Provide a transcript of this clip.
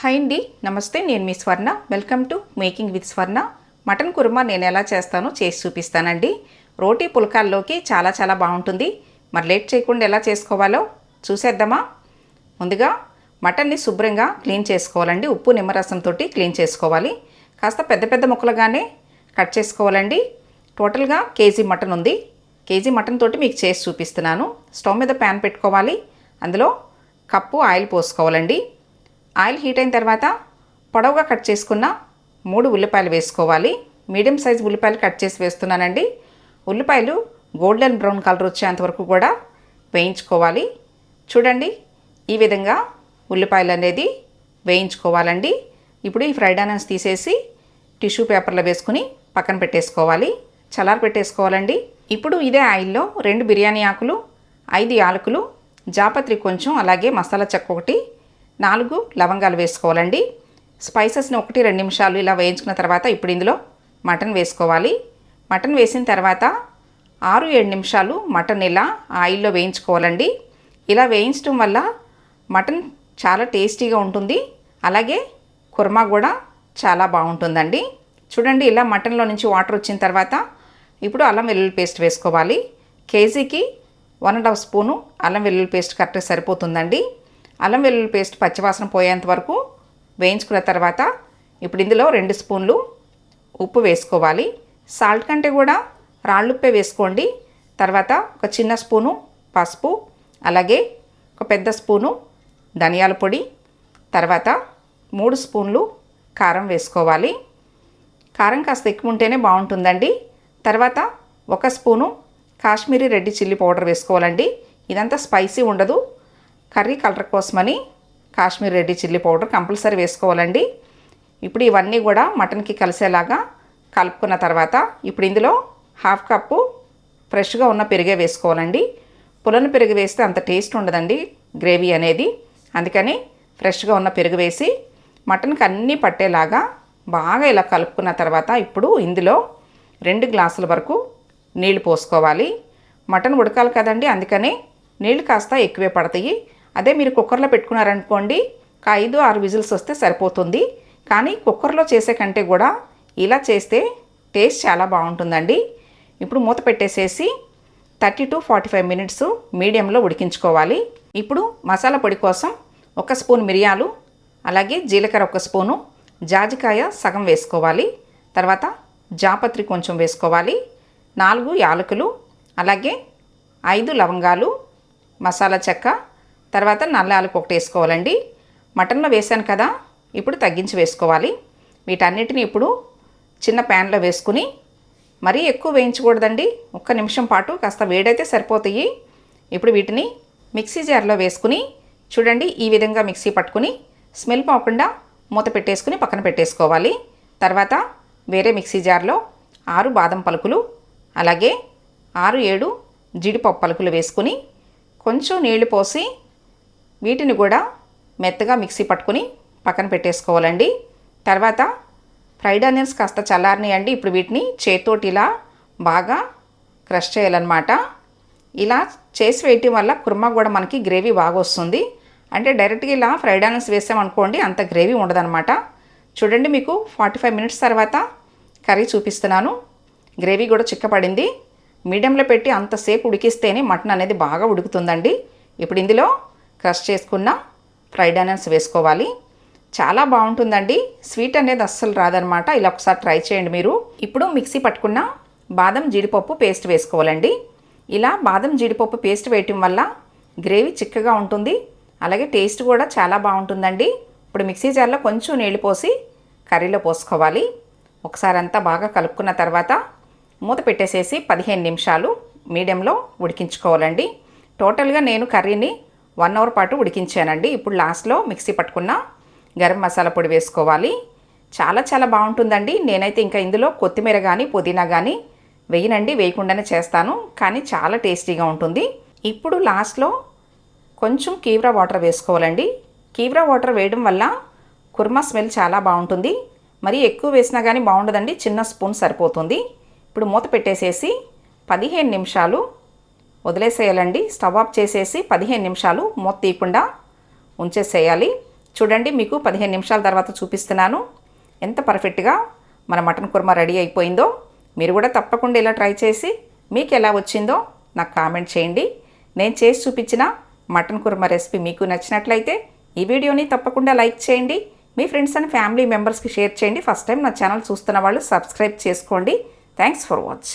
Hi అండి నమస్తే నేను మీ Swarna. Welcome to making with Swarna mutton korma నేను ఎలా చేస్తానో చేసి చూపిస్తానండి. రోటీ పుల్కాల్లోకి చాలా చాలా బాగుంటుంది. మరి లేట్ చేయకుండా ఎలా చేసుకోవాలో చూసేద్దామా? ముందుగా మటన్ని శుభ్రంగా క్లీన్ చేసుకోవాలండి. ఉప్పు నిమ్మరసంతో క్లీన్ చేసుకోవాలి. కాస్త పెద్ద పెద్ద ముక్కలుగానే కట్ చేసుకోవాలండి. టోటల్గా కేజీ మటన్ ఉంది. కేజీ మటన్ తోటి మీకు చేసి చూపిస్తున్నాను. స్టవ్ మీద ప్యాన్ పెట్టుకోవాలి. అందులో కప్పు ఆయిల్ పోసుకోవాలండి. ఆయిల్ హీట్ అయిన తర్వాత పొడవుగా కట్ చేసుకున్న మూడు ఉల్లిపాయలు వేసుకోవాలి. మీడియం సైజ్ ఉల్లిపాయలు కట్ చేసి వేస్తున్నానండి. ఉల్లిపాయలు గోల్డెన్ బ్రౌన్ కలర్ వచ్చేంత వరకు కూడా వేయించుకోవాలి. చూడండి ఈ విధంగా ఉల్లిపాయలు అనేది వేయించుకోవాలండి. ఇప్పుడు ఈ ఫ్రైడ్ ఆనియన్స్ తీసేసి టిష్యూ పేపర్లో వేసుకుని పక్కన పెట్టేసుకోవాలి. చల్లారి పెట్టేసుకోవాలండి. ఇప్పుడు ఇదే ఆయిల్లో రెండు బిర్యానీ ఆకులు ఐదు యాలకులు జాపత్రి కొంచెం అలాగే మసాలా చెక్క ఒకటి నాలుగు లవంగాలు వేసుకోవాలండి. స్పైసెస్ని ఒకటి రెండు నిమిషాలు ఇలా వేయించుకున్న తర్వాత ఇప్పుడు ఇందులో మటన్ వేసుకోవాలి. మటన్ వేసిన తర్వాత ఆరు ఏడు నిమిషాలు మటన్ ఇలా ఆయిల్లో వేయించుకోవాలండి. ఇలా వేయించడం వల్ల మటన్ చాలా టేస్టీగా ఉంటుంది. అలాగే కుర్మా కూడా చాలా బాగుంటుందండి. చూడండి ఇలా మటన్లో నుంచి వాటర్ వచ్చిన తర్వాత ఇప్పుడు అల్లం వెల్లుల్లి పేస్ట్ వేసుకోవాలి. కేజీకి వన్ అండ్ హాఫ్ స్పూను అల్లం వెల్లుల్లి పేస్ట్ కరెక్ట్గా సరిపోతుందండి. అల్లం వెల్లుల్లి పేస్ట్ పచ్చివాసన పోయేంత వరకు వేయించుకున్న తర్వాత ఇప్పుడు ఇందులో రెండు స్పూన్లు ఉప్పు వేసుకోవాలి. సాల్ట్ కంటే కూడా రాళ్ళుప్పే వేసుకోండి. తర్వాత ఒక చిన్న స్పూను పసుపు అలాగే ఒక పెద్ద స్పూను ధనియాల పొడి తర్వాత మూడు స్పూన్లు కారం వేసుకోవాలి. కారం కాస్త ఎక్కువ ఉంటేనే బాగుంటుందండి. తర్వాత ఒక spoon Kashmiri red chilli powder వేసుకోవాలండి. ఇదంతా స్పైసీ ఉండదు. కర్రీ కలర్ కోసమని Kashmir red chilli powder compulsory వేసుకోవాలండి. ఇప్పుడు ఇవన్నీ కూడా మటన్కి కలిసేలాగా కలుపుకున్న తర్వాత ఇప్పుడు ఇందులో హాఫ్ కప్పు ఫ్రెష్గా ఉన్న పెరిగే వేసుకోవాలండి. పులను పెరుగు వేస్తే అంత టేస్ట్ ఉండదండి గ్రేవీ అనేది. అందుకని ఫ్రెష్గా ఉన్న పెరుగు వేసి మటన్కి అన్నీ పట్టేలాగా బాగా ఇలా కలుపుకున్న తర్వాత ఇప్పుడు ఇందులో రెండు గ్లాసుల వరకు నీళ్ళు పోసుకోవాలి. మటన్ ఉడకాలి కదండి అందుకని నీళ్ళు కాస్త ఎక్కువే పడతాయి. అదే మీరు కుక్కర్లో పెట్టుకున్నారనుకోండి ఒక ఐదు ఆరు విజిల్స్ వస్తే సరిపోతుంది. కానీ కుక్కర్లో చేసే కంటే కూడా ఇలా చేస్తే టేస్ట్ చాలా బాగుంటుందండి. ఇప్పుడు మూత పెట్టేసేసి thirty to forty five minutes మీడియంలో ఉడికించుకోవాలి. ఇప్పుడు మసాలా పొడి కోసం ఒక స్పూన్ మిరియాలు అలాగే జీలకర్ర ఒక స్పూను జాజికాయ సగం వేసుకోవాలి. తర్వాత జాపత్రి కొంచెం వేసుకోవాలి. నాలుగు యాలకులు అలాగే ఐదు లవంగాలు మసాలా చెక్క తర్వాత నల్ల యాలకు ఒకటి వేసుకోవాలండి. మటన్లో వేసాను కదా ఇప్పుడు తగ్గించి వేసుకోవాలి. వీటన్నిటిని ఇప్పుడు చిన్న ప్యాన్లో వేసుకుని మరీ ఎక్కువ వేయించకూడదండి. ఒక్క నిమిషం పాటు కాస్త వేడైతే సరిపోతాయి. ఇప్పుడు వీటిని మిక్సీ జార్లో వేసుకుని చూడండి ఈ విధంగా మిక్సీ పట్టుకుని స్మెల్ పోకుండా మూత పెట్టేసుకుని పక్కన పెట్టేసుకోవాలి. తర్వాత వేరే మిక్సీ జార్లో ఆరు బాదం పలుకులు అలాగే ఆరు ఏడు జీడిపప్పు పలుకులు వేసుకుని కొంచెం నీళ్ళు పోసి వీటిని కూడా మెత్తగా మిక్సీ పట్టుకుని పక్కన పెట్టేసుకోవాలండి. తర్వాత ఫ్రైడ్ ఆనియన్స్ కాస్త చల్లారినాయండి. ఇప్పుడు వీటిని చేతితోటి ఇలా బాగా క్రష్ చేయాలన్నమాట. ఇలా చేసి వేయటం వల్ల కుర్మా కూడా మనకి గ్రేవీ బాగా వస్తుంది. అంటే డైరెక్ట్గా ఇలా ఫ్రైడ్ ఆనియన్స్ వేసామనుకోండి అంత గ్రేవీ ఉండదన్నమాట. చూడండి మీకు ఫార్టీ ఫైవ్ మినిట్స్ తర్వాత కర్రీ చూపిస్తున్నాను. గ్రేవీ కూడా చిక్కపడింది. మీడియంలో పెట్టి అంతసేపు ఉడికిస్తేనే మటన్ అనేది బాగా ఉడుకుతుందండి. ఇప్పుడు ఇందులో క్రష్ చేసుకున్న ఫ్రైడ్ ఆనియన్స్ వేసుకోవాలి. చాలా బాగుంటుందండి. స్వీట్ అనేది అస్సలు రాదనమాట ఇలా ఒకసారి ట్రై చేయండి మీరు. ఇప్పుడు మిక్సీ పట్టుకున్న బాదం జీడిపప్పు పేస్ట్ వేసుకోవాలండి. ఇలా బాదం జీడిపప్పు పేస్ట్ వేయటం వల్ల గ్రేవీ చిక్కగా ఉంటుంది. అలాగే టేస్ట్ కూడా చాలా బాగుంటుందండి. ఇప్పుడు మిక్సీ జార్లో కొంచెం నీళ్ళు పోసి కర్రీలో పోసుకోవాలి. ఒకసారి అంతా బాగా కలుపుకున్న తర్వాత మూత పెట్టేసేసి పదిహేను నిమిషాలు మీడియంలో ఉడికించుకోవాలండి. టోటల్గా నేను కర్రీని వన్ అవర్ పాటు ఉడికించానండి. ఇప్పుడు లాస్ట్లో మిక్సీ పట్టుకున్న గరం మసాలా పొడి వేసుకోవాలి. చాలా చాలా బాగుంటుందండి. నేనైతే ఇంకా ఇందులో కొత్తిమీర కానీ పుదీనా కానీ వేయనండి. వేయకుండానే చేస్తాను. కానీ చాలా టేస్టీగా ఉంటుంది. ఇప్పుడు లాస్ట్లో కొంచెం కీవ్రా వాటర్ వేసుకోవాలండి. కీవ్రా వాటర్ వేయడం వల్ల కుర్మా స్మెల్ చాలా బాగుంటుంది. మరి ఎక్కువ వేసినా కానీ బాగుండదండి. చిన్న స్పూన్ సరిపోతుంది. ఇప్పుడు మూత పెట్టేసేసి పదిహేను నిమిషాలు వదిలేసేయాలండి. స్టవ్ ఆఫ్ చేసేసి పదిహేను నిమిషాలు మూత తీయకుండా ఉంచేసేయాలి. చూడండి మీకు పదిహేను నిమిషాల తర్వాత చూపిస్తున్నాను. ఎంత పర్ఫెక్ట్గా మన మటన్ కుర్మా రెడీ అయిపోయిందో. మీరు కూడా తప్పకుండా ఇలా ట్రై చేసి మీకు ఎలా వచ్చిందో నాకు కామెంట్ చేయండి. నేను చేసి చూపించిన మటన్ కుర్మా రెసిపీ మీకు నచ్చినట్లయితే ఈ వీడియోని తప్పకుండా లైక్ చేయండి. మీ ఫ్రెండ్స్ అండ్ ఫ్యామిలీ మెంబర్స్కి షేర్ చేయండి. ఫస్ట్ టైం నా ఛానల్ చూస్తున్న వాళ్ళు సబ్స్క్రైబ్ చేసుకోండి. Thanks for watching.